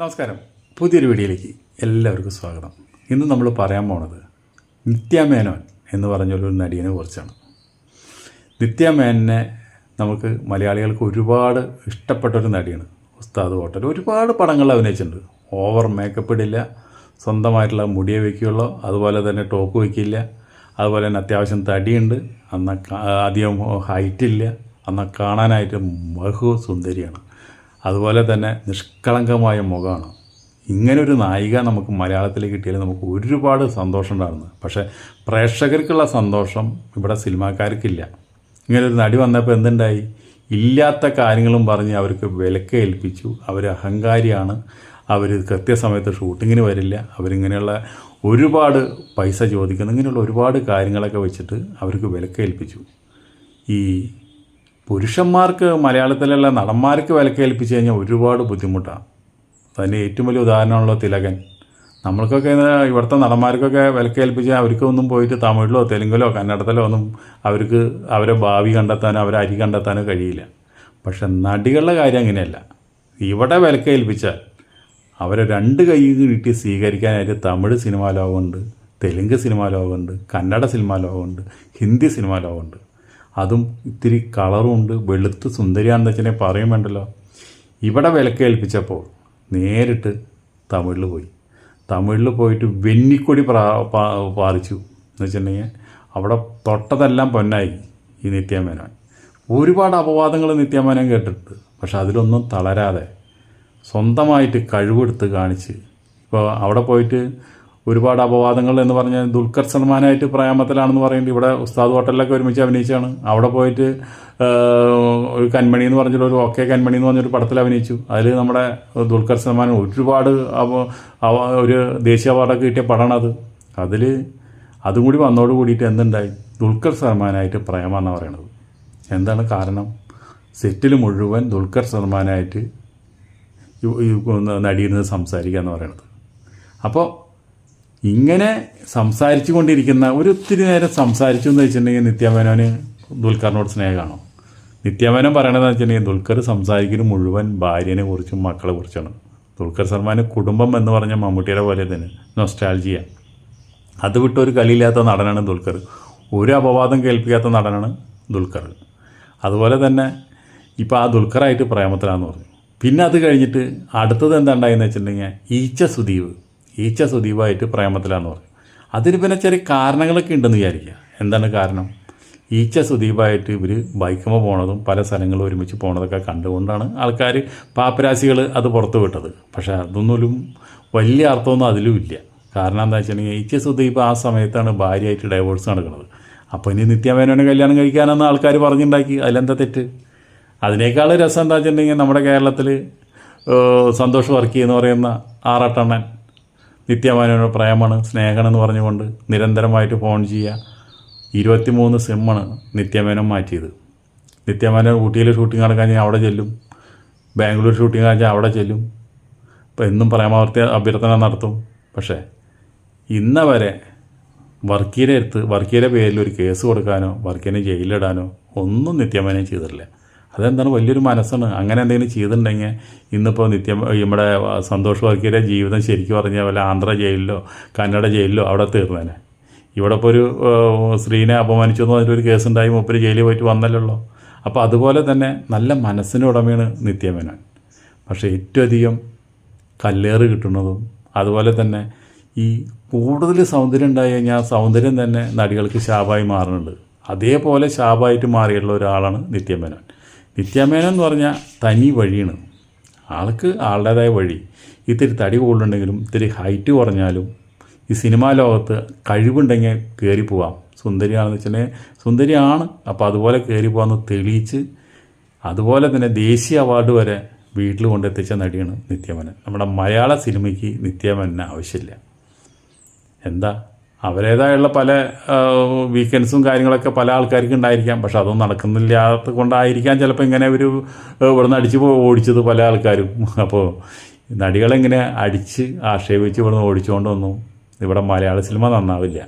നമസ്കാരം. പുതിയൊരു വീഡിയോയിലേക്ക് എല്ലാവർക്കും സ്വാഗതം. ഇന്ന് നമ്മൾ പറയാൻ പോണത് നിത്യാമേനോൻ എന്ന് പറഞ്ഞൊരു നടിയെ കുറിച്ചാണ്. നിത്യാമേനെ നമുക്ക് മലയാളികൾക്ക് ഒരുപാട് ഇഷ്ടപ്പെട്ടൊരു നടിയാണ് ഉസ്താദ് ഹോട്ടൽ. ഒരുപാട് പടങ്ങൾ അഭിനയിച്ചിട്ടുണ്ട്. ഓവർ മേക്കപ്പ് ഇടില്ല സ്വന്തമായിട്ടുള്ള മുടിയെ വയ്ക്കുകയുള്ളൂ അതുപോലെ തന്നെ ടോപ്പ് വയ്ക്കില്ല അതുപോലെ തന്നെ അത്യാവശ്യം തടിയുണ്ട് അന്ന അധികം ഹൈറ്റില്ല എന്നാൽ കാണാനായിട്ട് ബഹു സുന്ദരിയാണ്. അതുപോലെ തന്നെ നിഷ്കളങ്കമായ മുഖമാണ്. ഇങ്ങനൊരു നായിക നമുക്ക് മലയാളത്തിൽ കിട്ടിയാൽ നമുക്ക് ഒരുപാട് സന്തോഷം ഉണ്ടായിരുന്നു. പക്ഷേ പ്രേക്ഷകർക്കുള്ള സന്തോഷം ഇവിടെ സിനിമാക്കാർക്കില്ല. ഇങ്ങനൊരു നടി വന്നപ്പോൾ എന്തുണ്ടായി? ഇല്ലാത്ത കാര്യങ്ങളും പറഞ്ഞ് അവർക്ക് വിലക്ക് ഏൽപ്പിച്ചു. അവർ അഹങ്കാരിയാണ്. അവർ കൃത്യസമയത്ത് ഷൂട്ടിങ്ങിന് വരില്ല. അവരിങ്ങനെയുള്ള ഒരുപാട് പൈസ ചോദിക്കുന്നു. ഇങ്ങനെയുള്ള ഒരുപാട് കാര്യങ്ങളൊക്കെ വെച്ചിട്ട് അവർക്ക് വിലക്ക് ഏൽപ്പിച്ചു. ഈ പുരുഷന്മാർക്ക് മലയാളത്തിലല്ല നടന്മാർക്ക് വിലക്കേൽപ്പിച്ച് കഴിഞ്ഞാൽ ഒരുപാട് ബുദ്ധിമുട്ടാണ്. അതിന്റെ ഏറ്റവും വലിയ ഉദാഹരണമാണല്ലോ തിലകൻ. നമ്മൾക്കൊക്കെ ഇവിടുത്തെ നടന്മാർക്കൊക്കെ വിലക്കേൽപ്പിച്ച് അവർക്കൊന്നും പോയിട്ട് തമിഴിലോ തെലുങ്കിലോ കന്നഡത്തിലോ ഒന്നും അവർക്ക് അവരെ ഭാവി കണ്ടെത്താനോ അവരെ അരി കണ്ടെത്താനോ കഴിയില്ല. പക്ഷെ നടികളുടെ കാര്യം അങ്ങനെയല്ല. ഇവിടെ വിലക്കേൽപ്പിച്ചാൽ അവരെ രണ്ട് കൈ കിട്ടി സ്വീകരിക്കാനായിട്ട് തമിഴ് സിനിമാ ലോകമുണ്ട് തെലുങ്ക് സിനിമാ ലോകമുണ്ട് കന്നഡ സിനിമാ ലോകമുണ്ട് ഹിന്ദി സിനിമാ ലോകമുണ്ട്. അതും ഇത്തിരി കളറും ഉണ്ട്. വെളുത്ത് സുന്ദരിയാണെന്ന് വെച്ചാൽ പറയും വേണ്ടല്ലോ. ഇവിടെ വിലക്കേൽപ്പിച്ചപ്പോൾ നേരിട്ട് തമിഴിൽ പോയി. തമിഴിൽ പോയിട്ട് വെന്നിക്കൊടി പ്രാ പാറിച്ചു. എന്ന് വെച്ചിട്ടുണ്ടെങ്കിൽ അവിടെ തൊട്ടതെല്ലാം പൊന്നായി ഈ നിത്യാമേനോൻ. ഒരുപാട് അപവാദങ്ങൾ നിത്യാമേനോൻ കേട്ടിട്ട് പക്ഷെ അതിലൊന്നും തളരാതെ സ്വന്തമായിട്ട് കഴിവെടുത്ത് കാണിച്ച് ഇപ്പോൾ അവിടെ പോയിട്ട് ഒരുപാട് അപവാദങ്ങൾ എന്ന് പറഞ്ഞാൽ ദുൽഖർ സൽമാനായിട്ട് പ്രയാമത്തിലാണെന്ന് പറയുന്നത് ഇവിടെ ഉസ്താദ് ഹോട്ടലിലൊക്കെ ഒരുമിച്ച് അഭിനയിച്ചാണ്. അവിടെ പോയിട്ട് ഒരു കൺമണി എന്ന് പറഞ്ഞൊരു ഒരു ഓക്കെ കൺമണി എന്ന് പറഞ്ഞൊരു പടത്തിൽ അഭിനയിച്ചു. അതിൽ നമ്മുടെ ദുൽഖർ സൽമാൻ ഒരുപാട് ഒരു ദേശീയ അവാർഡൊക്കെ കിട്ടിയ പടമാണ് അത് അതിൽ അതും കൂടി വന്നോട് കൂടിയിട്ട് എന്തുണ്ടായി? ദുൽഖർ സൽമാനായിട്ട് പ്രേമെന്നാണ് പറയണത്. എന്താണ് കാരണം? സെറ്റിൽ മുഴുവൻ ദുൽഖർ സൽമാനായിട്ട് നടിയിരുന്ന് സംസാരിക്കുക എന്ന് പറയണത്. അപ്പോൾ ഇങ്ങനെ സംസാരിച്ചു കൊണ്ടിരിക്കുന്ന ഒരു ഒത്തിരി നേരം സംസാരിച്ചു എന്ന് വെച്ചിട്ടുണ്ടെങ്കിൽ നിത്യമേനോന് ദുൽഖറിനോട് സ്നേഹമാണോ? നിത്യമേനോൻ പറയണതെന്ന് വെച്ചിട്ടുണ്ടെങ്കിൽ ദുൽഖർ സംസാരിക്കുന്നത് മുഴുവൻ ഭാര്യനെ കുറിച്ചും മക്കളെ കുറിച്ചാണ് ദുൽഖർ സൽമാന് കുടുംബം എന്ന് പറഞ്ഞ മമ്മൂട്ടിയുടെ പോലെ തന്നെ നൊസ്റ്റാൾജിയ അത് വിട്ട് ഒരു നടനാണ് ദുൽഖർ. ഒരു അപവാദം കേൾപ്പിക്കാത്ത നടനാണ് ദുൽഖർ. അതുപോലെ തന്നെ ഇപ്പോൾ ആ ദുൽഖറായിട്ട് പ്രേമത്തിലാന്ന് പറഞ്ഞു. പിന്നെ അത് കഴിഞ്ഞിട്ട് അടുത്തത് എന്താ ഉണ്ടായെന്ന് വെച്ചിട്ടുണ്ടെങ്കിൽ ഈച്ച സുദീപ് ഈച്ച സുദീപായിട്ട് പ്രേമത്തിലാന്ന് പറഞ്ഞു അതിന് പിന്നെ ചെറിയ കാരണങ്ങളൊക്കെ ഉണ്ടെന്ന് വിചാരിക്കുക. എന്താണ് കാരണം? ഈച്ച സുദീപായിട്ട് ഇവർ ബൈക്കുമ്പോൾ പോണതും പല സ്ഥലങ്ങളും ഒരുമിച്ച് പോണതൊക്കെ കണ്ടുകൊണ്ടാണ് ആൾക്കാർ പാപ്പരാശികൾ അത് പുറത്തു വിട്ടത്. പക്ഷേ അതൊന്നും വലിയ അർത്ഥമൊന്നും അതിലും ഇല്ല. കാരണം എന്താ വെച്ചിട്ടുണ്ടെങ്കിൽ ഈച്ച സുദീപ് ആ സമയത്താണ് ഭാര്യയായിട്ട് ഡൈവോഴ്സ് നടക്കുന്നത്. അപ്പോൾ ഇനി നിത്യമേനോനെ കല്യാണം കഴിക്കാനെന്ന് ആൾക്കാർ പറഞ്ഞുണ്ടാക്കി. അതിലെന്താ തെറ്റ്? അതിനേക്കാൾ രസം എന്താ വെച്ചിട്ടുണ്ടെങ്കിൽ നമ്മുടെ കേരളത്തിൽ സന്തോഷ് വർക്കി എന്ന് പറയുന്ന ആറട്ടണ്ണൻ. നിത്യമേനോന് പ്രേമാണ് സ്നേഹം എന്ന് പറഞ്ഞുകൊണ്ട് നിരന്തരമായിട്ട് ഫോൺ ചെയ്യുക. ഇരുപത്തിമൂന്ന് സിമ്മാണ് നിത്യമേനോൻ മാറ്റിയത്. നിത്യമേനോൻ ഊട്ടിയിൽ ഷൂട്ടിംഗ് നടക്കാൻ ഞാൻ അവിടെ ചെല്ലും. ബാംഗ്ലൂർ ഷൂട്ടിംഗ് കഴിഞ്ഞാൽ അവിടെ ചെല്ലും. ഇപ്പം എന്നും പ്രേമാവർത്തി അഭ്യർത്ഥന നടത്തും. പക്ഷേ ഇന്ന വരെ വർക്കീരെ എടുത്ത് വർക്കീരെ പേരിൽ ഒരു കേസ് കൊടുക്കാനോ വർക്കീനെ ജയിലിലിടാനോ ഒന്നും നിത്യമേനോൻ ചെയ്തിട്ടില്ല. അതെന്താണ് വലിയൊരു മനസ്സാണ്. അങ്ങനെ എന്തെങ്കിലും ചെയ്തിട്ടുണ്ടെങ്കിൽ ഇന്നിപ്പോൾ നിത്യം നമ്മുടെ സന്തോഷ് വർക്കിയുടെ ജീവിതം ശരിക്കും പറഞ്ഞാൽ വല്ല ആന്ധ്ര ജയിലിലോ കന്നഡ ജയിലിലോ അവിടെ തീർന്നേനെ. ഇവിടെ ഇപ്പോൾ ഒരു സ്ത്രീനെ അപമാനിച്ചു എന്ന് പറഞ്ഞൊരു കേസുണ്ടായി മൂപ്പര് ജയിലിൽ പോയിട്ട് വന്നല്ലോ അപ്പോൾ അതുപോലെ തന്നെ നല്ല മനസ്സിന് ഉടമയാണ് നിത്യമേനോൻ പക്ഷേ ഏറ്റവും അധികം കല്ലേറ് കിട്ടുന്നതും അതുപോലെ തന്നെ ഈ കൂടുതൽ സൗന്ദര്യം ഉണ്ടായി കഴിഞ്ഞാൽ സൗന്ദര്യം തന്നെ നടികൾക്ക് ശാപമായി മാറുന്നുണ്ട്. അതേപോലെ ശാപമായിട്ട് മാറിയുള്ള ഒരാളാണ് നിത്യമേനോൻ നിത്യമേനോൻ എന്ന് പറഞ്ഞാൽ തനി വഴിയാണ്. ആൾക്ക് ആളുടേതായ വഴി. ഇത്തിരി തടി കൂടുതലുണ്ടെങ്കിലും ഇത്തിരി ഹൈറ്റ് കുറഞ്ഞാലും ഈ സിനിമാ ലോകത്ത് കഴിവുണ്ടെങ്കിൽ കയറി പോവാം. സുന്ദരിയാണെന്ന് വെച്ചിട്ടുണ്ടെങ്കിൽ സുന്ദരിയാണ്. അപ്പോൾ അതുപോലെ കയറി പോകാമെന്ന് തെളിയിച്ച് അതുപോലെ തന്നെ ദേശീയ അവാർഡ് വരെ വീട്ടിൽ കൊണ്ടെത്തിച്ച നടിയാണ് നിത്യമനൻ. നമ്മുടെ മലയാള സിനിമയ്ക്ക് നിത്യമനെ ആവശ്യമില്ല. എന്താ? അവരേതായുള്ള പല വീക്കെൻഡ്സും കാര്യങ്ങളൊക്കെ പല ആൾക്കാർക്ക് ഉണ്ടായിരിക്കാം. പക്ഷെ അതൊന്നും നടക്കുന്നില്ലാത്ത കൊണ്ടായിരിക്കാം ചിലപ്പോൾ ഇങ്ങനെ ഒരു ഇവിടുന്ന് അടിച്ച് ഓടിച്ചത് പല ആൾക്കാരും. അപ്പോൾ നടികളെങ്ങനെ അടിച്ച് ആക്ഷേപിച്ച് ഇവിടുന്ന് ഓടിച്ചുകൊണ്ടൊന്നും ഇവിടെ മലയാള സിനിമ നന്നാവില്ല.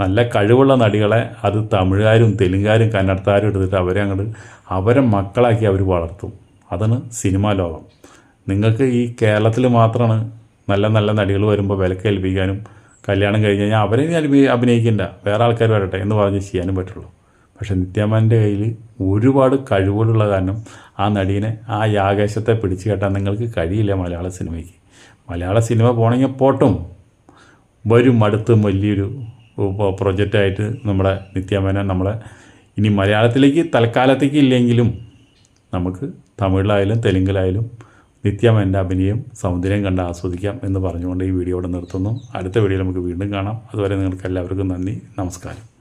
നല്ല കഴിവുള്ള നടികളെ അത് തമിഴുകാരും തെലുങ്കാരും കന്നഡത്താരും എടുത്തിട്ട് അവരെ അങ്ങോട്ട് അവരെ മക്കളാക്കി അവർ വളർത്തും. അതാണ് സിനിമാ ലോകം. നിങ്ങൾക്ക് ഈ കേരളത്തിൽ മാത്രമാണ് നല്ല നല്ല നടികൾ വരുമ്പോൾ വിലക്ക് ഏൽപ്പിക്കാനും കല്യാണം കഴിഞ്ഞ് കഴിഞ്ഞാൽ അവരെ ഇനി അഭിനയി അഭിനയിക്കണ്ട. വേറെ ആൾക്കാർ വരട്ടെ എന്ന് പറഞ്ഞ് ചെയ്യാനും പറ്റുള്ളൂ. പക്ഷെ നിത്യാമാന്റെ കയ്യിൽ ഒരുപാട് കഴിവുകളുള്ള കാരണം ആ നടീനെ ആ ആകാശത്തെ പിടിച്ചു കെട്ടാൻ നിങ്ങൾക്ക് കഴിയില്ല മലയാള സിനിമയ്ക്ക്. മലയാള സിനിമ പോകണമെങ്കിൽ പോട്ടും. വരും അടുത്ത് വലിയൊരു പ്രൊജക്റ്റായിട്ട് നമ്മുടെ നിത്യാമേനെ നമ്മളെ ഇനി മലയാളത്തിലേക്ക് തൽക്കാലത്തേക്ക് ഇല്ലെങ്കിലും നമുക്ക് തമിഴിലായാലും തെലുങ്കിലായാലും നിത്യമേന്റെ അഭിനയം സൗന്ദര്യം കണ്ട് ആസ്വദിക്കാം എന്ന് പറഞ്ഞുകൊണ്ട് ഈ വീഡിയോ ഇവിടെ നിർത്തുന്നു. അടുത്ത വീഡിയോയിൽ നമുക്ക് വീണ്ടും കാണാം. അതുവരെ നിങ്ങൾക്ക് എല്ലാവർക്കും നന്ദി. നമസ്കാരം.